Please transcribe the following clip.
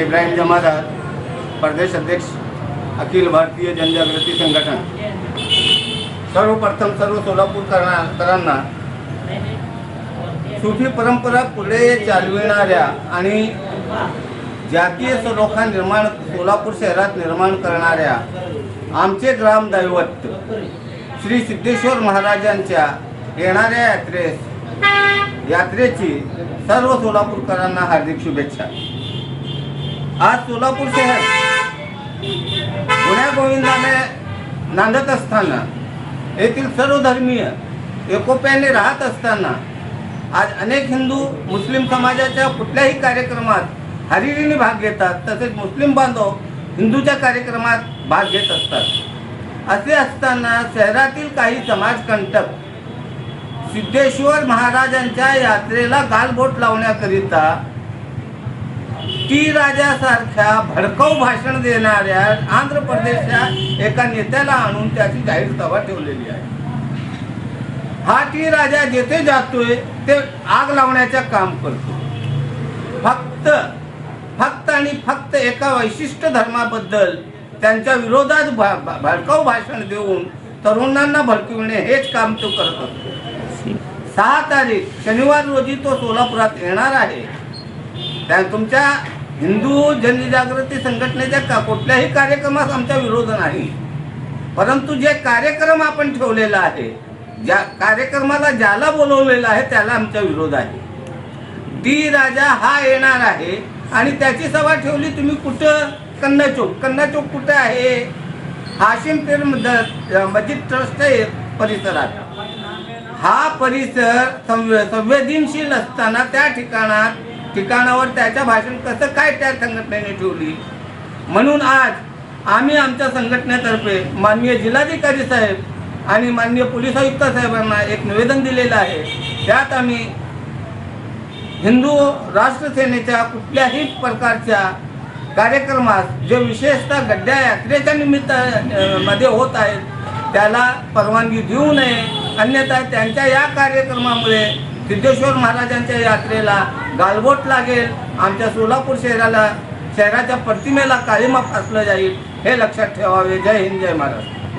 इब्राहिम जमादार प्रदेश अध्यक्ष अखिल भारतीय जनजागृती संघटन. सर्वप्रथम सर्व सोलापूरकरांना सुफी परंपरा पुढे चालविणाऱ्या आणि जातीय सलोखा निर्माण सोलापूर शहरात निर्माण करणाऱ्या आमचे ग्रामदैवत श्री सिद्धेश्वर महाराजांच्या येणाऱ्या यात्रेस यात्रेची सर्व सोलापूरकरांना हार्दिक शुभेच्छा. आज सोलापूर शहर गुण्या गोविंदाने नांदत असताना येथील सर्व धर्मीय एकोप्याने राहत असताना आज अनेक हिंदू मुस्लिम समाजाच्या कुठल्याही कार्यक्रमात हरिरीने भाग घेतात तसेच मुस्लिम बांधव हिंदूच्या कार्यक्रमात भाग घेत असतात. असे असताना शहरातील काही समाजकंटक सिद्धेश्वर महाराजांच्या यात्रेला गालबोट लावण्याकरिता टी राजासारख्या भडकाऊ भाषण देणाऱ्या आंध्र प्रदेशच्या एका नेत्याला आणून त्याची जाहीर सभा ठेवलेली आहे. हा टी राजा जेथे जातोय ते आग लावण्याचे काम करतो. फक्त फक्त आणि फक्त एका वैशिष्ट्य धर्माबद्दल त्यांच्या विरोधात भा- भडकाऊ भाषण देऊन तरुणांना भडकविणे हेच काम तो करत असतो. सहा तारीख शनिवार रोजी तो सोलापुरात येणार आहे. त्या तुमच्या हिंदू जनजागृती संघटनेच्या का कुठल्याही कार्यक्रमास आमचा विरोध नाही. परंतु जे कार्यक्रम आपण ठेवलेला आहे ज्या कार्यक्रमाला ज्याला बोलवलेला आहे त्याला आमचा विरोध आहे. डी राजा हा येणार आहे आणि त्याची सभा ठेवली तुम्ही कुठं? कन्ना चौक कन्ना चौक कुठं आहे? हाशिम पीर मस्जिद ट्रस्ट परिसरात. हा परिसर संवे- संवेदनशील असताना त्या ठिकाणात ठिकाणावर त्याच्या भाषण कसं काय त्या संघटनेने ठेवली? म्हणून आज आम्ही आमच्या संघटनेतर्फे माननीय जिल्हाधिकारी साहेब आणि माननीय पोलीस आयुक्त साहेबांना एक निवेदन दिलेलं आहे. त्यात आम्ही हिंदू राष्ट्रसेनेच्या कुठल्याही प्रकारच्या कार्यक्रमास जे विशेषतः गड्ड्या यात्रेच्या निमित्त मध्ये होत आहेत त्याला परवानगी देऊ नये. अन्यथा त्यांच्या या कार्यक्रमामुळे सिद्धेश्वर महाराजांच्या यात्रेला गालबोट लागेल. आमच्या सोलापूर शहराला शहराच्या प्रतिमेला काळीमा फासलं जाईल हे लक्षात ठेवावे. जय हिंद जय महाराष्ट्र.